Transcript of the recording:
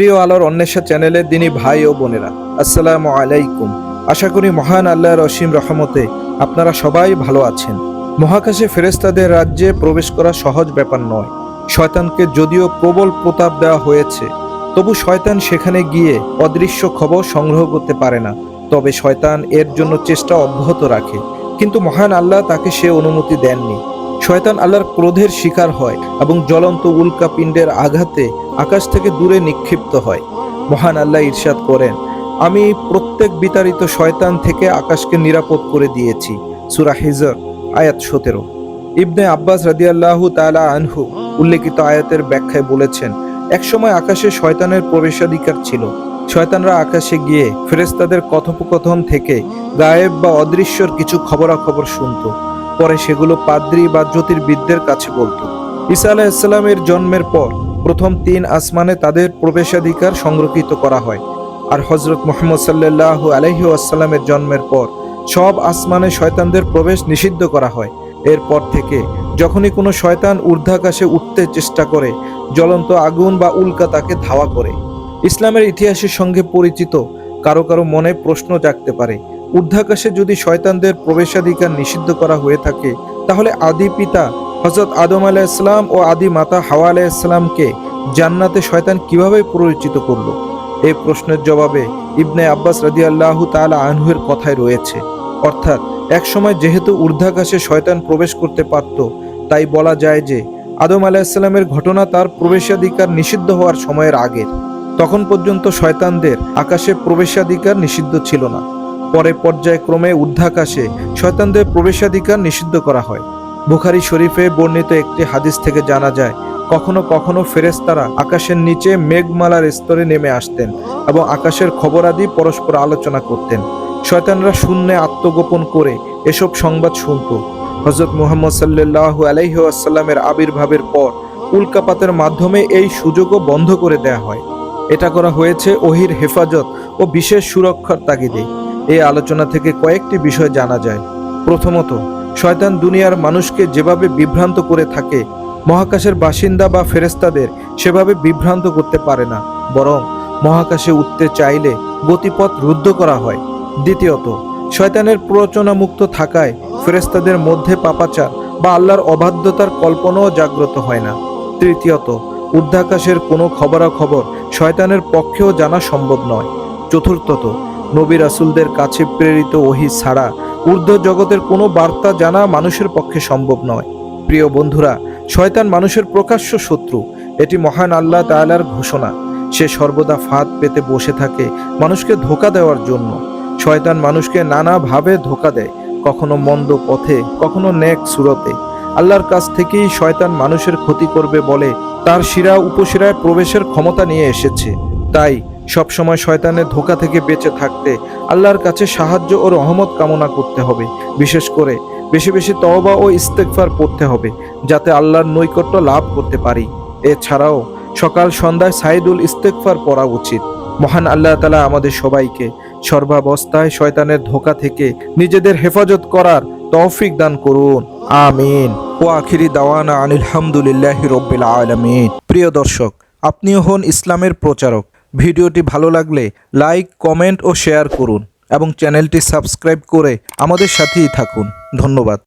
প্রিয় আলোর অন্বেষা চ্যানেলের দিনী ভাই ও বোনেরা, আসসালামু আলাইকুম। আশা করি মহান আল্লাহর অসীম রহমতে আপনারা সবাই ভালো আছেন। মহাকাশে ফেরেস্তাদের রাজ্যে প্রবেশ করা সহজ ব্যাপার নয়। শয়তানকে যদিও প্রবল প্রতাপ দেওয়া হয়েছে, তবু শয়তান সেখানে গিয়ে অদৃশ্য খবর সংগ্রহ করতে পারে না। তবে শয়তান এর জন্য চেষ্টা অব্যাহত রাখে। কিন্তু মহান আল্লাহ তাকে সে অনুমতি দেননি। শয়তান আল্লাহর ক্রোধের শিকার হয় এবং জ্বলন্ত উল্কা পিণ্ডের আঘাতে আকাশ থেকে দূরে নিক্ষিপ্ত হয়। মহান আল্লাহ ইরশাদ করেন, আমি প্রত্যেক বিতাড়িত শয়তান থেকে আকাশকে নিরাপদ করে দিয়েছি। সুরা হিজর, আয়াত সতেরো। ইবনে আব্বাস রাদিয়াল্লাহু তাআলা আনহু উল্লেখিত আয়াতের ব্যাখ্যায় বলেছেন, একসময় আকাশে শয়তানের প্রবেশাধিকার ছিল। শয়তানরা আকাশে গিয়ে ফেরেস্তাদের কথোপকথন থেকে গায়েব বা অদৃশ্যর কিছু খবরাখবর শুনতো। পরে সেগুলো পাদ্রী বা জ্যোতির্বিদদের কাছে বলতো। ঈসা আলাহিসাল্লামের জন্মের পর প্রথম তিন আসমানে তাদের প্রবেশাধিকার সংরক্ষিত করা হয়। আর হজরত মোহাম্মদ সাল্লাহ আলহি আসসালামের জন্মের পর সব আসমানে শয়তানদের প্রবেশ নিষিদ্ধ করা হয়। এরপর থেকে যখনই কোনো শয়তান ঊর্ধ্বাকাশে উঠতে চেষ্টা করে, জ্বলন্ত আগুন বা উল্কা তাকে ধাওয়া করে। ইসলামের ইতিহাসের সঙ্গে পরিচিত কারও কারও মনে প্রশ্ন জাগতে পারে ঊর্ধ্বাকাশে যদি শয়তানদের প্রবেশাধিকার নিষিদ্ধ করা হয়ে থাকে, তাহলে আদি পিতা হজরত আদম আলাইসলাম ও আদি মাতা হাওয়া আলাইসলামকে জান্নাতে শয়তান কীভাবে পরিচিত করল? এই প্রশ্নের জবাবে ইবনে আব্বাস রাদি আল্লাহ তালা আনহুয়ের কথায় রয়েছে, অর্থাৎ একসময় যেহেতু ঊর্ধ্বাকাশে শয়তান প্রবেশ করতে পারত, তাই বলা যায় যে আদম আলাইসাল্লামের ঘটনা তার প্রবেশাধিকার নিষিদ্ধ হওয়ার সময়ের আগের। তখন পর্যন্ত শয়তানদের আকাশে প্রবেশাধিকার নিষিদ্ধ ছিল না। পরে পর্যায়ক্রমে উদ্ধাকাশে শয়তানদের প্রবেশাধিকার নিষিদ্ধ করা হয়। বুখারি শরীফে বর্ণিত একটি হাদিস থেকে জানা যায়, কখনো কখনো ফেরেস্তারা আকাশের নিচে মেঘমালার স্তরে নেমে আসতেন এবং আকাশের খবরাদি পরস্পর আলোচনা করতেন। শয়তানরা শূন্যে আত্মগোপন করে এসব সংবাদ শুনত। হজরত মুহাম্মদ সাল্লাহ আলাইহাসাল্লামের আবির্ভাবের পর উল্কাপাতের মাধ্যমে এই সুযোগও বন্ধ করে দেয়া হয়। এটা করা হয়েছে ওহির হেফাজত ও বিশেষ সুরক্ষার তাগিদে। এই আলোচনা থেকে কয়েকটি বিষয় জানা যায়। প্রথমত, শয়তান দুনিয়ার মানুষকে যেভাবে বিভ্রান্ত করে থাকে, মহাকাশের বাসিন্দা বা ফেরেস্তাদের সেভাবে বিভ্রান্ত করতে পারে না, বরং মহাকাশে উঠতে চাইলে গতিপথ রুদ্ধ করা হয়। দ্বিতীয়ত, শয়তানের প্ররোচনা মুক্ত থাকায় ফেরেস্তাদের মধ্যে পাপাচার বা আল্লাহর অবাধ্যতার কল্পনাও জাগ্রত হয় না। তৃতীয়ত উদ্ধাকাশের কোনো খবরাখবর শয়তানের পক্ষেও জানা সম্ভব নয়। চতুর্থত নবী রাসুলদের কাছে প্রেরিত ওহি ছাড়া ঊর্ধ্ব জগতের কোনো বার্তা জানা মানুষের পক্ষে সম্ভব নয়। প্রিয় বন্ধুরা, শয়তান মানুষের প্রকাশ্য শত্রু, এটি মহান আল্লাহ তাআলার ঘোষণা। সে সর্বদা ফাঁদ পেতে বসে থাকে মানুষকে ধোকা দেওয়ার জন্য। শয়তান মানুষকে নানাভাবে ধোকা দেয়, কখনো মন্দ পথে, কখনো নেক সুরতে। আল্লাহর কাছ থেকেই শয়তান মানুষের ক্ষতি করবে বলে তার শিরা উপশিরায় প্রবেশের ক্ষমতা নিয়ে এসেছে। তাই সবসময় শয়তানের ধোকা থেকে বেঁচে থাকতে আল্লাহর কাছে সাহায্য ও রহমত কামনা করতে হবে। বিশেষ করে বেশি বেশি তওবা ও ইস্তেকফার পড়তে হবে, যাতে আল্লাহর নৈকট্য লাভ করতে পারি। এছাড়াও সকাল সন্ধ্যায় সাইদুল ইস্তেকফার পড়া উচিত। মহান আল্লাহ তালা আমাদের সবাইকে সর্বাবস্থায় শয়তানের ধোকা থেকে নিজেদের হেফাজত করার তৌফিক দান করুন। আমিন। ও আখিরি দাওয়ানা আনিল হামদুলিল্লাহি রব্বিল আলামিন। প্রিয় দর্শক, আপনিও হন ইসলামের প্রচারক। ভিডিওটি ভালো লাগলে লাইক, কমেন্ট ও শেয়ার করুন এবং চ্যানেলটি সাবস্ক্রাইব করে আমাদের সাথেই থাকুন। ধন্যবাদ।